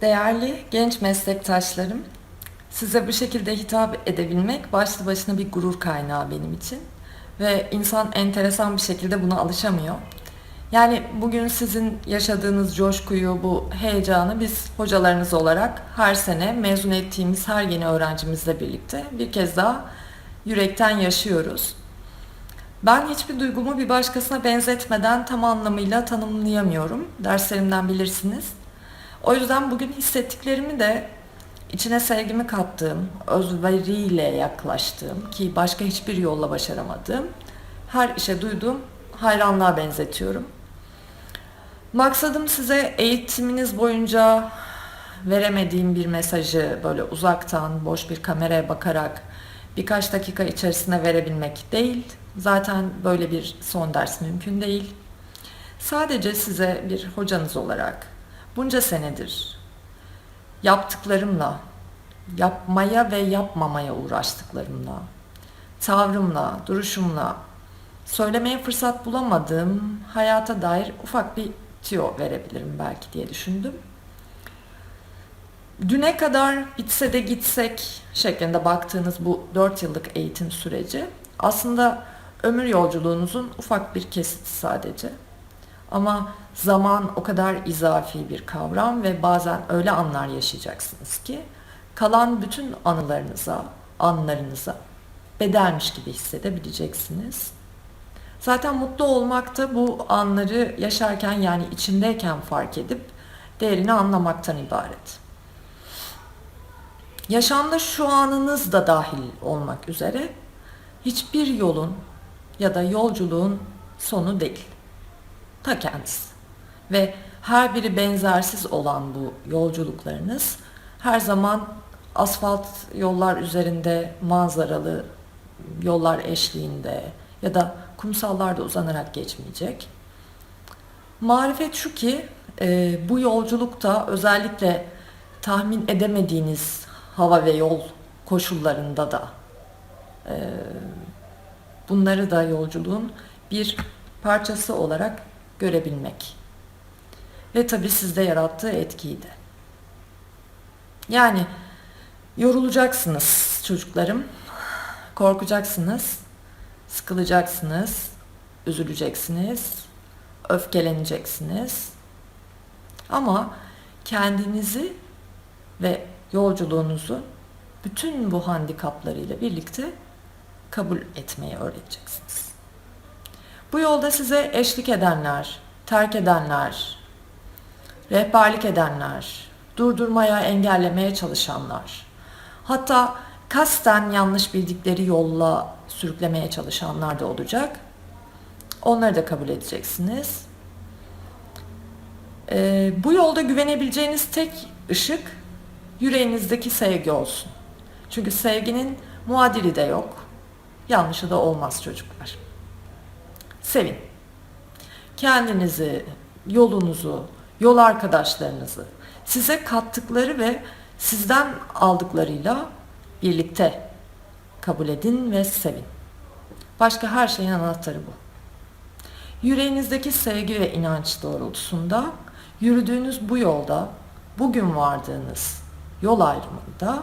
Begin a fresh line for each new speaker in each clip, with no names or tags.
Değerli genç meslektaşlarım, size bu şekilde hitap edebilmek başlı başına bir gurur kaynağı benim için. Ve insan enteresan bir şekilde buna alışamıyor. Yani bugün sizin yaşadığınız coşkuyu, bu heyecanı biz hocalarınız olarak her sene mezun ettiğimiz her yeni öğrencimizle birlikte bir kez daha yürekten yaşıyoruz. Ben hiçbir duygumu bir başkasına benzetmeden tam anlamıyla tanımlayamıyorum. Derslerimden bilirsiniz. O yüzden bugün hissettiklerimi de içine sevgimi kattığım, özveriyle yaklaştığım ki başka hiçbir yolla başaramadığım her işe duyduğum hayranlığa benzetiyorum. Maksadım size eğitiminiz boyunca veremediğim bir mesajı böyle uzaktan boş bir kameraya bakarak birkaç dakika içerisinde verebilmek değil. Zaten böyle bir son ders mümkün değil. Sadece size bir hocanız olarak bunca senedir yaptıklarımla, yapmaya ve yapmamaya uğraştıklarımla, tavrımla, duruşumla söylemeye fırsat bulamadığım hayata dair ufak bir tüyo verebilirim belki diye düşündüm. Düne kadar bitse de gitsek şeklinde baktığınız bu 4 yıllık eğitim süreci aslında ömür yolculuğunuzun ufak bir kesiti sadece. Ama zaman o kadar izafi bir kavram ve bazen öyle anlar yaşayacaksınız ki kalan bütün anılarınıza, anlarınıza bedelmiş gibi hissedebileceksiniz. Zaten mutlu olmak da bu anları yaşarken yani içindeyken fark edip değerini anlamaktan ibaret. Yaşamda şu anınız da dahil olmak üzere hiçbir yolun ya da yolculuğun sonu değil. Ta kendisi. Ve her biri benzersiz olan bu yolculuklarınız her zaman asfalt yollar üzerinde manzaralı yollar eşliğinde ya da kumsallarda uzanarak geçmeyecek. Marifet şu ki e, bu yolculukta özellikle tahmin edemediğiniz hava ve yol koşullarında da e, bunları da yolculuğun bir parçası olarak görebilmek. Ve tabii sizde yarattığı etkiyi de. Yani yorulacaksınız çocuklarım, korkacaksınız, sıkılacaksınız, üzüleceksiniz, öfkeleneceksiniz. Ama kendinizi ve yolculuğunuzu bütün bu handikaplarıyla birlikte kabul etmeyi öğreteceksiniz. Bu yolda size eşlik edenler, terk edenler, rehberlik edenler, durdurmaya, engellemeye çalışanlar, hatta kasten yanlış bildikleri yolla sürüklemeye çalışanlar da olacak. Onları da kabul edeceksiniz. Ee, bu yolda güvenebileceğiniz tek ışık yüreğinizdeki sevgi olsun. Çünkü sevginin muadili de yok. Yanlışı da olmaz çocuklar. Sevin. Kendinizi, yolunuzu, yol arkadaşlarınızı, size kattıkları ve sizden aldıklarıyla birlikte kabul edin ve sevin. Başka her şeyin anahtarı bu. Yüreğinizdeki sevgi ve inanç doğrultusunda yürüdüğünüz bu yolda, bugün vardığınız yol ayrımında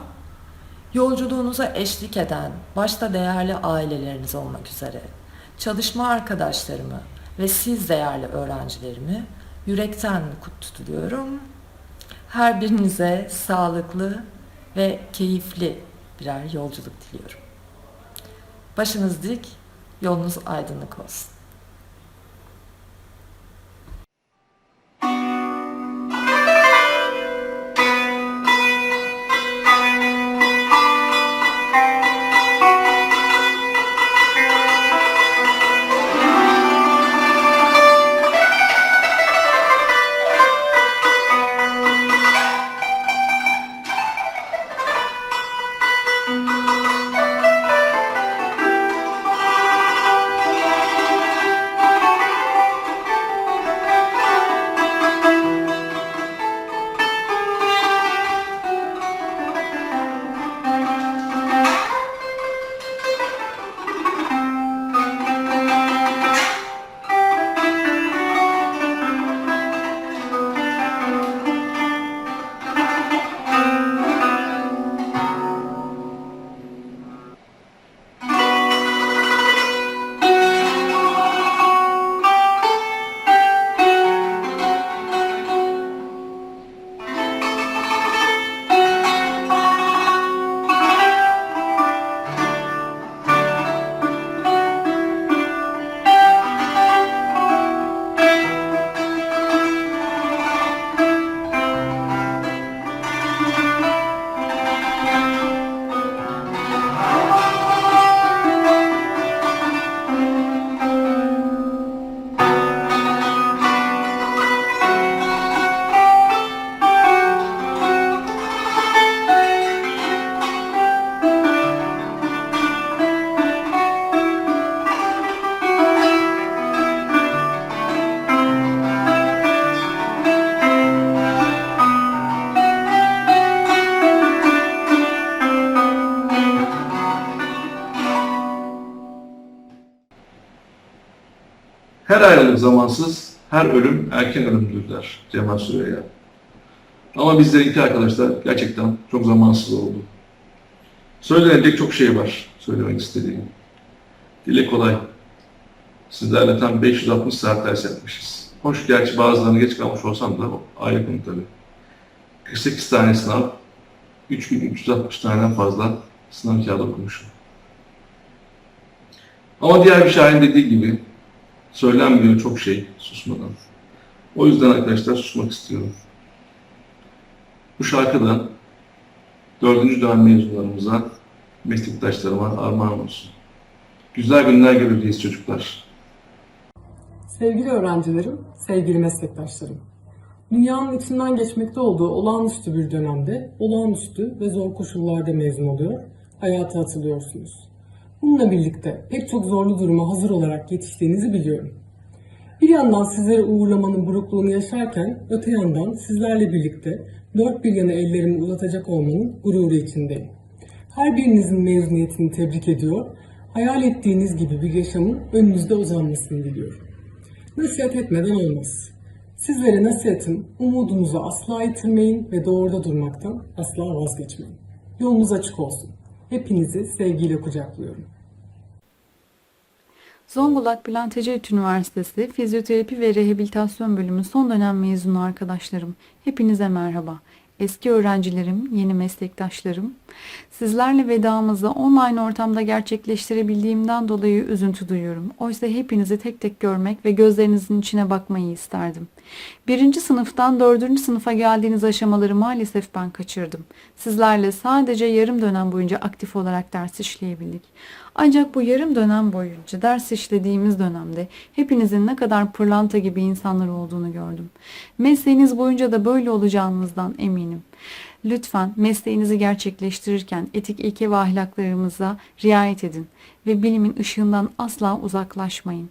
yolculuğunuza eşlik eden başta değerli aileleriniz olmak üzere çalışma arkadaşlarımı ve siz değerli öğrencilerimi yürekten kutluyorum. Her birinize sağlıklı ve keyifli birer yolculuk diliyorum. Başınız dik, yolunuz aydınlık olsun.
Ayrılık zamansız, her ölüm erken ölümdür der Cemal Süreyya. Ama bizlerinki arkadaşlar gerçekten çok zamansız oldu. Söylenecek çok şey var söylemek istediğim. Dile kolay. Sizlerle tam 560 saat ders yapmışız. Hoş gerçi bazılarını geç kalmış olsam da ayrı konu tabii. 48 tane sınav, 3360 taneden fazla sınav kağıdı okumuşum. Ama diğer bir şairin dediği gibi söylenmiyor çok şey susmadan. O yüzden arkadaşlar susmak istiyorum. Bu şarkıda dördüncü dönem mezunlarımıza, meslektaşlarıma armağan olsun. Güzel günler göreceğiz çocuklar.
Sevgili öğrencilerim, sevgili meslektaşlarım. Dünyanın içinden geçmekte olduğu olağanüstü bir dönemde, olağanüstü ve zor koşullarda mezun oluyor, hayata atılıyorsunuz. Bununla birlikte pek çok zorlu duruma hazır olarak yetiştiğinizi biliyorum. Bir yandan sizleri uğurlamanın burukluğunu yaşarken, öte yandan sizlerle birlikte dört bir yana ellerimi uzatacak olmanın gururu içindeyim. Her birinizin mezuniyetini tebrik ediyor, hayal ettiğiniz gibi bir yaşamın önünüzde uzanmasını diliyorum. Nasihat etmeden olmaz. Sizlere nasihatim, umudunuzu asla yitirmeyin ve doğruda durmaktan asla vazgeçmeyin. Yolunuz açık olsun. Hepinizi sevgiyle kucaklıyorum.
Zonguldak Bülent Ecevit Üniversitesi Fizyoterapi ve Rehabilitasyon Bölümü son dönem mezunu arkadaşlarım. Hepinize merhaba. Eski öğrencilerim, yeni meslektaşlarım. Sizlerle vedamızı online ortamda gerçekleştirebildiğimden dolayı üzüntü duyuyorum. Oysa hepinizi tek tek görmek ve gözlerinizin içine bakmayı isterdim. Birinci sınıftan dördüncü sınıfa geldiğiniz aşamaları maalesef ben kaçırdım. Sizlerle sadece yarım dönem boyunca aktif olarak ders işleyebildik. Ancak bu yarım dönem boyunca ders işlediğimiz dönemde hepinizin ne kadar pırlanta gibi insanlar olduğunu gördüm. Mesleğiniz boyunca da böyle olacağınızdan eminim. Lütfen mesleğinizi gerçekleştirirken etik ilke ve ahlaklarımıza riayet edin ve bilimin ışığından asla uzaklaşmayın.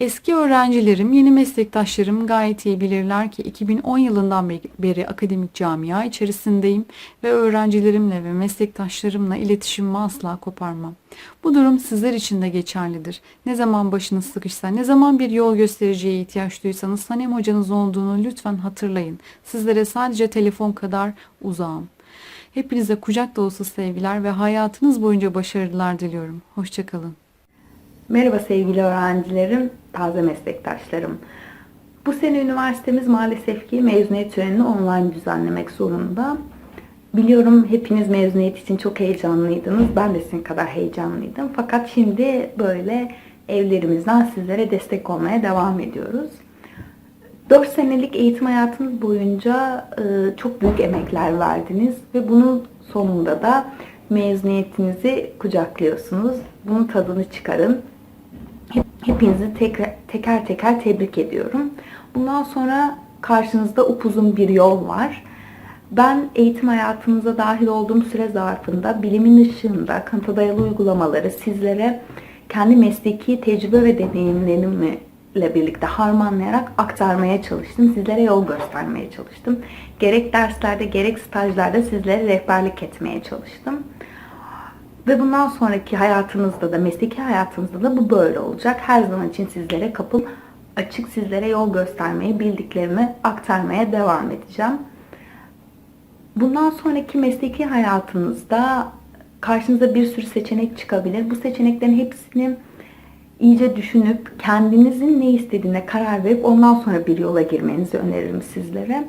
Eski öğrencilerim, yeni meslektaşlarım gayet iyi bilirler ki 2010 yılından be- beri akademik camia içerisindeyim ve öğrencilerimle ve meslektaşlarımla iletişimimi asla koparmam. Bu durum sizler için de geçerlidir. Ne zaman başınız sıkışsa, ne zaman bir yol göstericiye ihtiyaç duysanız Sanem hocanız olduğunu lütfen hatırlayın. Sizlere sadece telefon kadar uzağım. Hepinize kucak dolusu sevgiler ve hayatınız boyunca başarılar diliyorum. Hoşçakalın.
Merhaba sevgili öğrencilerim, taze meslektaşlarım. Bu sene üniversitemiz maalesef ki mezuniyet törenini online düzenlemek zorunda. Biliyorum hepiniz mezuniyet için çok heyecanlıydınız. Ben de sizin kadar heyecanlıydım. Fakat şimdi böyle evlerimizden sizlere destek olmaya devam ediyoruz. 4 senelik eğitim hayatınız boyunca e, çok büyük emekler verdiniz ve bunun sonunda da mezuniyetinizi kucaklıyorsunuz. Bunun tadını çıkarın. Hep- Hepinizi tekrar, teker teker tebrik ediyorum. Bundan sonra karşınızda upuzun bir yol var. Ben eğitim hayatınıza dahil olduğum süre zarfında bilimin ışığında kanıta dayalı uygulamaları sizlere kendi mesleki tecrübe ve deneyimlerimle birlikte harmanlayarak aktarmaya çalıştım. Sizlere yol göstermeye çalıştım. Gerek derslerde gerek stajlarda sizlere rehberlik etmeye çalıştım. Ve bundan sonraki hayatınızda da, mesleki hayatınızda da bu böyle olacak. Her zaman için sizlere kapım açık, sizlere yol göstermeyi, bildiklerimi aktarmaya devam edeceğim. Bundan sonraki mesleki hayatınızda karşınıza bir sürü seçenek çıkabilir. Bu seçeneklerin hepsini iyice düşünüp kendinizin ne istediğine karar verip ondan sonra bir yola girmenizi öneririm sizlere.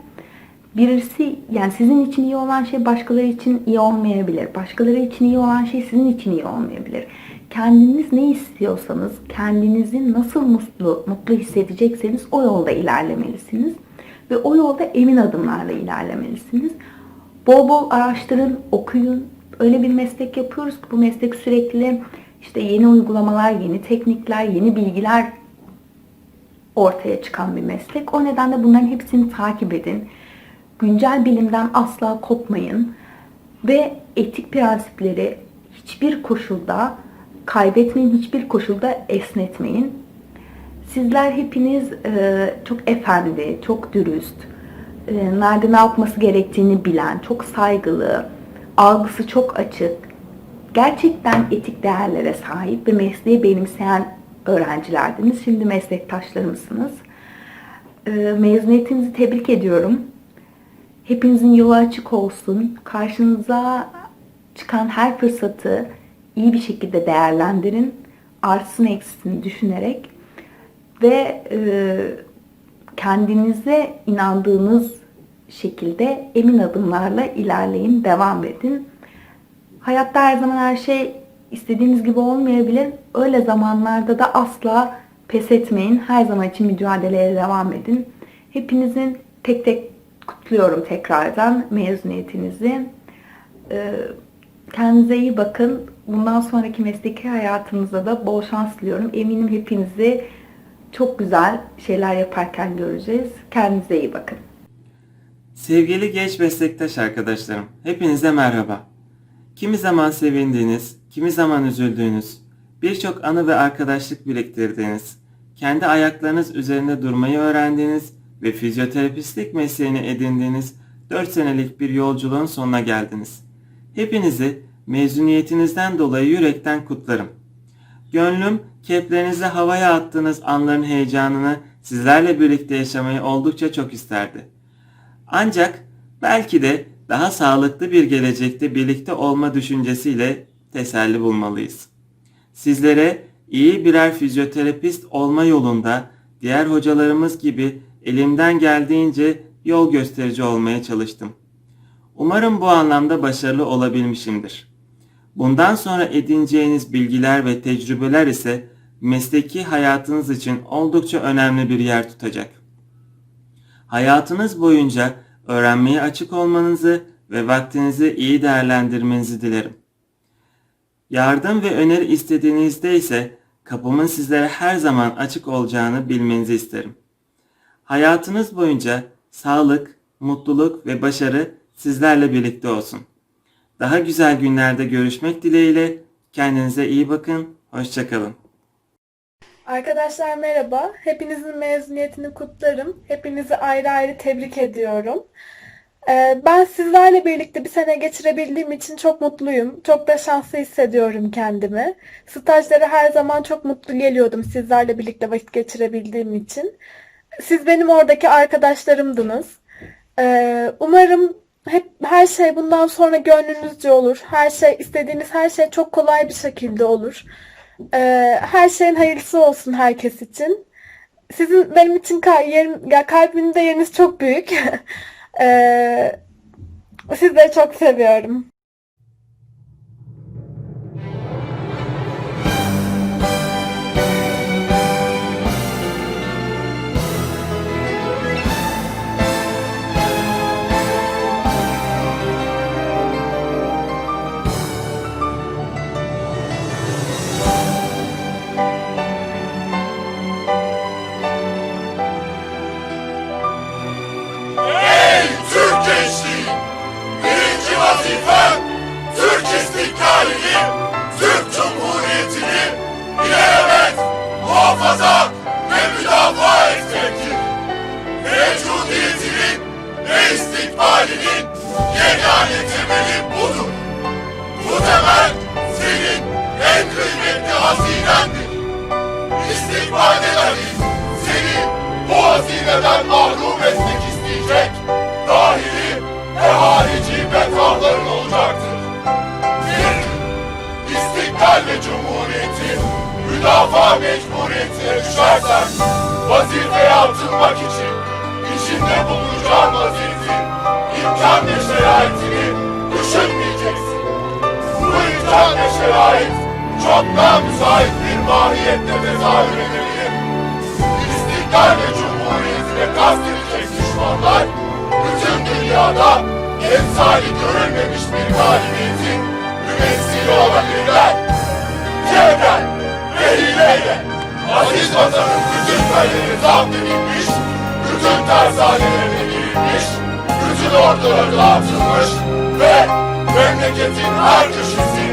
Birisi yani sizin için iyi olan şey başkaları için iyi olmayabilir. Başkaları için iyi olan şey sizin için iyi olmayabilir. Kendiniz ne istiyorsanız, kendinizi nasıl mutlu, mutlu hissedecekseniz o yolda ilerlemelisiniz. Ve o yolda emin adımlarla ilerlemelisiniz. Bol bol araştırın, okuyun. Öyle bir meslek yapıyoruz ki bu meslek sürekli işte yeni uygulamalar, yeni teknikler, yeni bilgiler ortaya çıkan bir meslek. O nedenle bunların hepsini takip edin. Güncel bilimden asla kopmayın ve etik prensipleri hiçbir koşulda kaybetmeyin, hiçbir koşulda esnetmeyin. Sizler hepiniz e, çok efendi, çok dürüst, e, nerede ne yapması gerektiğini bilen, çok saygılı, algısı çok açık, gerçekten etik değerlere sahip ve mesleği benimseyen öğrencilerdiniz. Şimdi meslektaşlarımsınız. Ee, Mezuniyetinizi tebrik ediyorum. Hepinizin yolu açık olsun. Karşınıza çıkan her fırsatı iyi bir şekilde değerlendirin. Artısını eksisini düşünerek ve e, kendinize inandığınız şekilde emin adımlarla ilerleyin, devam edin. Hayatta her zaman her şey istediğiniz gibi olmayabilir. Öyle zamanlarda da asla pes etmeyin. Her zaman için mücadeleye devam edin. Hepinizin tek tek kutluyorum tekrardan mezuniyetinizi. Ee, Kendinize iyi bakın. Bundan sonraki mesleki hayatınızda da bol şans diliyorum. Eminim hepinizi çok güzel şeyler yaparken göreceğiz. Kendinize iyi bakın.
Sevgili genç meslektaş arkadaşlarım, hepinize merhaba. Kimi zaman sevindiğiniz, kimi zaman üzüldüğünüz, birçok anı ve arkadaşlık biriktirdiğiniz, kendi ayaklarınız üzerinde durmayı öğrendiğiniz ve fizyoterapistlik mesleğini edindiğiniz 4 senelik bir yolculuğun sonuna geldiniz. Hepinizi mezuniyetinizden dolayı yürekten kutlarım. Gönlüm keplerinizi havaya attığınız anların heyecanını sizlerle birlikte yaşamayı oldukça çok isterdi. Ancak belki de daha sağlıklı bir gelecekte birlikte olma düşüncesiyle teselli bulmalıyız. Sizlere iyi birer fizyoterapist olma yolunda diğer hocalarımız gibi elimden geldiğince yol gösterici olmaya çalıştım. Umarım bu anlamda başarılı olabilmişimdir. Bundan sonra edineceğiniz bilgiler ve tecrübeler ise mesleki hayatınız için oldukça önemli bir yer tutacak. Hayatınız boyunca öğrenmeye açık olmanızı ve vaktinizi iyi değerlendirmenizi dilerim. Yardım ve öneri istediğinizde ise kapımın sizlere her zaman açık olacağını bilmenizi isterim. Hayatınız boyunca sağlık, mutluluk ve başarı sizlerle birlikte olsun. Daha güzel günlerde görüşmek dileğiyle kendinize iyi bakın, hoşçakalın.
Arkadaşlar merhaba. Hepinizin mezuniyetini kutlarım. Hepinizi ayrı ayrı tebrik ediyorum. Ee, Ben sizlerle birlikte bir sene geçirebildiğim için çok mutluyum. Çok da şanslı hissediyorum kendimi. Stajlara her zaman çok mutlu geliyordum sizlerle birlikte vakit geçirebildiğim için. Siz benim oradaki arkadaşlarımdınız. Ee, Umarım hep her şey bundan sonra gönlünüzce olur. Her şey istediğiniz her şey çok kolay bir şekilde olur. Ee, her şeyin hayırlısı olsun herkes için. Sizin benim için kal yerim, ya kalbimde yeriniz çok büyük. Ee, sizleri çok seviyorum.
İmkan ve şeraitini düşünmeyeceksin. Bu imkan ve şerait çok daha müsait bir mahiyette tezahür edebilir. İstiklal ve cumhuriyetine kastedilecek düşmanlar bütün dünyada emsali görülmemiş bir galibiyetin mümessili olabilirler. Cevren ve hileyle aziz vatanın bütün kaleleri zapt edilmiş, bütün tersanelerine girilmiş, orduları dağıtılmış ve memleketin her köşesi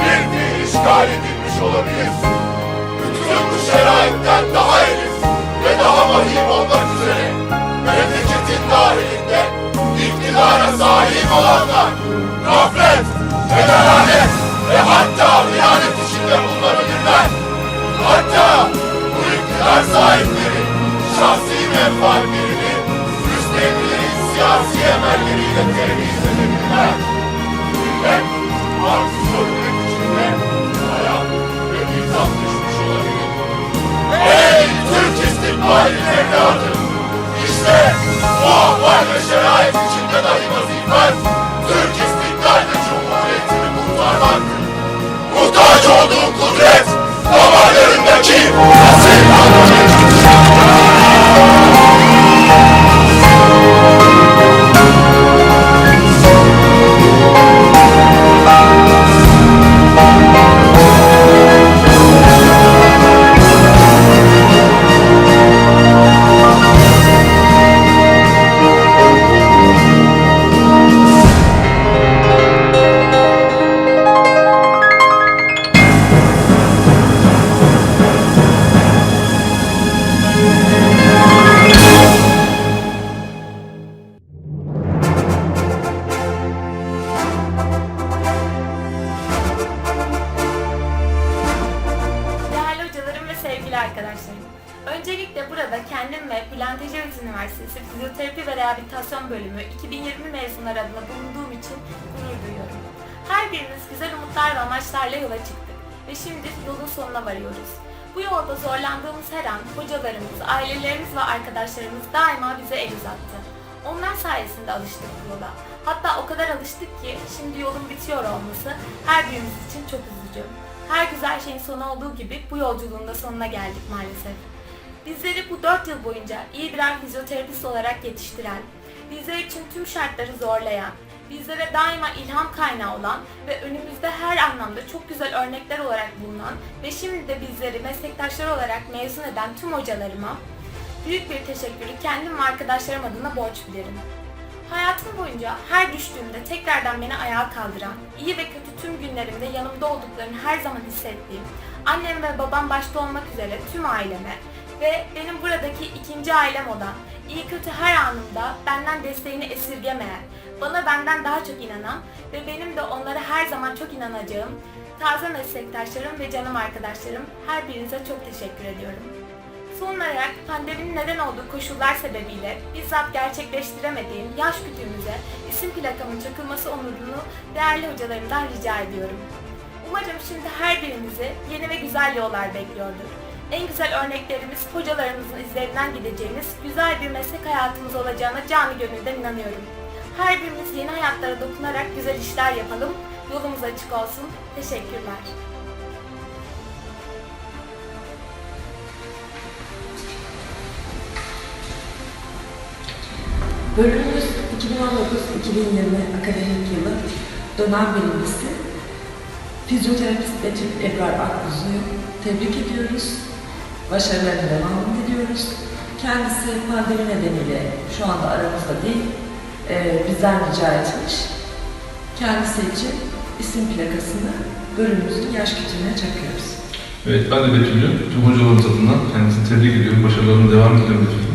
bir fiil işgal edilmiş olabilir. Bütün bu şeraitten daha elit ve daha vahim olmak üzere memleketin dahilinde iktidara sahip olanlar gaflet ve dalalet ve hatta hıyanet içinde bulunabilirler. Hatta bu iktidar sahipleri şahsi müstemlerin siyasi emelleriyle temiz edebilirler. Millet haksız ölmek içinde hayat ve nizam düşmüş olabilir. Ve şerait içinde dahi vazifen Türk istiklal ve cumhuriyetini kurtarmaktır. Muhtaç olduğu kudret damarlarındaki asil kanunu.
Bitiyor olması her birimiz için çok üzücü. Her güzel şeyin sonu olduğu gibi bu yolculuğun da sonuna geldik maalesef. Bizleri bu 4 yıl boyunca iyi birer fizyoterapist olarak yetiştiren, bizler için tüm şartları zorlayan, bizlere daima ilham kaynağı olan ve önümüzde her anlamda çok güzel örnekler olarak bulunan ve şimdi de bizleri meslektaşlar olarak mezun eden tüm hocalarıma büyük bir teşekkürü kendim ve arkadaşlarım adına borç bilirim. Hayatım boyunca her düştüğümde tekrardan beni ayağa kaldıran, iyi ve kötü tüm günlerimde yanımda olduklarını her zaman hissettiğim, annem ve babam başta olmak üzere tüm aileme ve benim buradaki ikinci ailem olan, iyi kötü her anımda benden desteğini esirgemeyen, bana benden daha çok inanan ve benim de onlara her zaman çok inanacağım taze meslektaşlarım ve canım arkadaşlarım her birinize çok teşekkür ediyorum. Son olarak pandeminin neden olduğu koşullar sebebiyle bizzat gerçekleştiremediğim yaş kütüğümüze isim plakamın çakılması onurunu değerli hocalarımdan rica ediyorum. Umarım şimdi her birimizi yeni ve güzel yollar bekliyordur. En güzel örneklerimiz hocalarımızın izlerinden gideceğimiz güzel bir meslek hayatımız olacağına canı gönülden inanıyorum. Her birimiz yeni hayatlara dokunarak güzel işler yapalım. Yolumuz açık olsun. Teşekkürler.
Bölümümüz 2019-2020 akademik yılı dönem birincisi. Fizyoterapist Betül Ebrar Akbuzu'yu tebrik ediyoruz. Başarılarına devam diliyoruz. Kendisi pandemi nedeniyle şu anda aramızda değil, e, bizden rica etmiş. Kendisi için isim plakasını bölümümüzün yaş kütüğüne çakıyoruz.
Evet, ben de Betül'ü tüm hocalarımız adına kendisini tebrik ediyorum. Başarılarına devam ediyorum Betül'ün.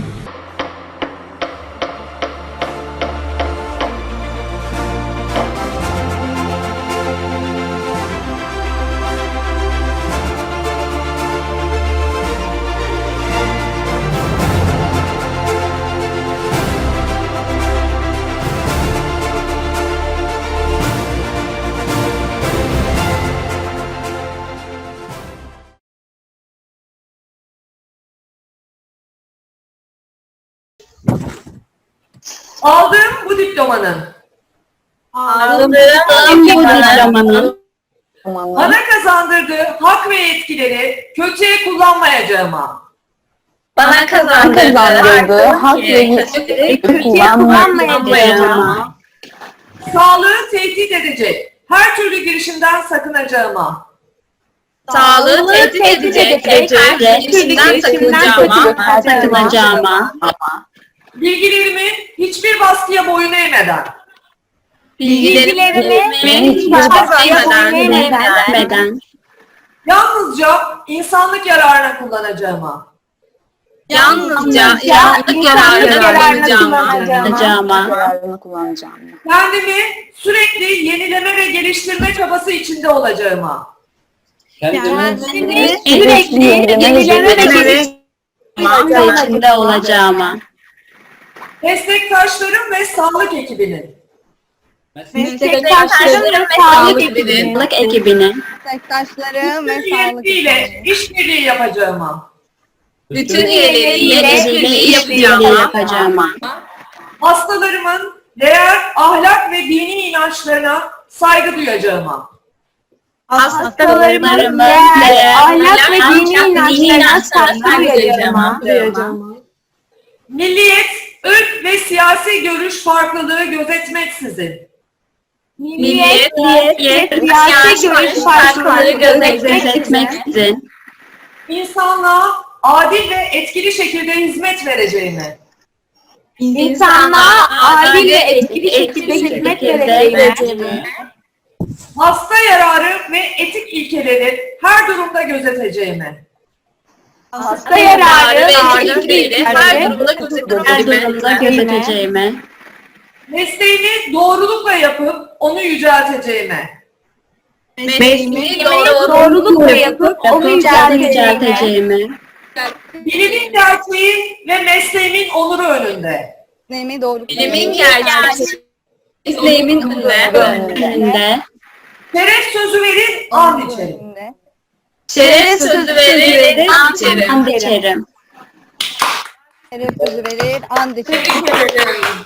Aldığım bu diplomanın.
Aldığım bu diplomanın
bana kazandırdığı hak ve yetkileri kötüye kullanmayacağıma,
bana kazandırdığı hak ve yetkileri kullanmayacağıma,
sağlığı tehdit edecek her türlü girişimden sakınacağıma,
sağlığı tehdit edecek her girişimden sakınacağıma,
bilgilerimi hiçbir baskıya boyun eğmeden,
bilgilerimi hiçbir baskıya boyun eğmeden,
yalnızca insanlık yararına kullanacağıma,
yalnızca insanlık yararına kullanacağıma,
kendimi sürekli yenileme ve geliştirme çabası içinde olacağıma,
Kendimi sürekli yenilenerek mağaza içinde olacağıma.
Meslektaşlarım ve sağlık ekibinin.
Meslektaşlarım ve sağlık ekibinin. Sağlık ekibinin.
Meslektaşlarım ve sağlık
üyeleriyle işbirliği yapacağıma.
Bütün üyeleriyle işbirliği yapacağıma.
Hastalarımın değer, ahlak ve dini inançlarına saygı duyacağıma.
Hastalarımın değer, ahlak ve dini inançlarına saygı duyacağıma.
Milliyet, ırk ve siyasi görüş farklılığı gözetmeksizin.
Milliyet, siyasi görüş farklılığı gözetmeksizin.
İnsanlığa adil ve etkili şekilde hizmet vereceğime.
İnsanlığa adil ve etkili şekilde hizmet vereceğime.
Hasta yararı ve etik ilkeleri her durumda gözeteceğime.
Hasta yararı ve etkili her durumda gözeteceğime.
Mesleğimi doğrulukla yapıp onu yücelteceğime.
Mesleğimi doğrulukla yapıp onu yücelteceğime.
Bilimin gerçeği ve mesleğimin onuru önünde.
Mesleğimi doğru
Bilimin gerçeği. Mesleğimin önünde.
Şeref sözü verin, and içerim.
Şeref sözü verir, and içerim.
Şeref sözü verir, and içerim.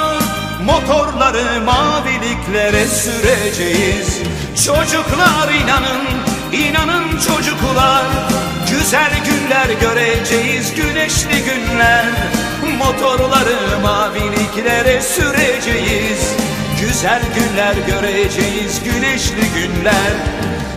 Motorları maviliklere süreceğiz. Çocuklar inanın, inanın çocuklar. Güzel günler göreceğiz, güneşli günler. Motorları maviliklere süreceğiz. Güzel günler göreceğiz, güneşli günler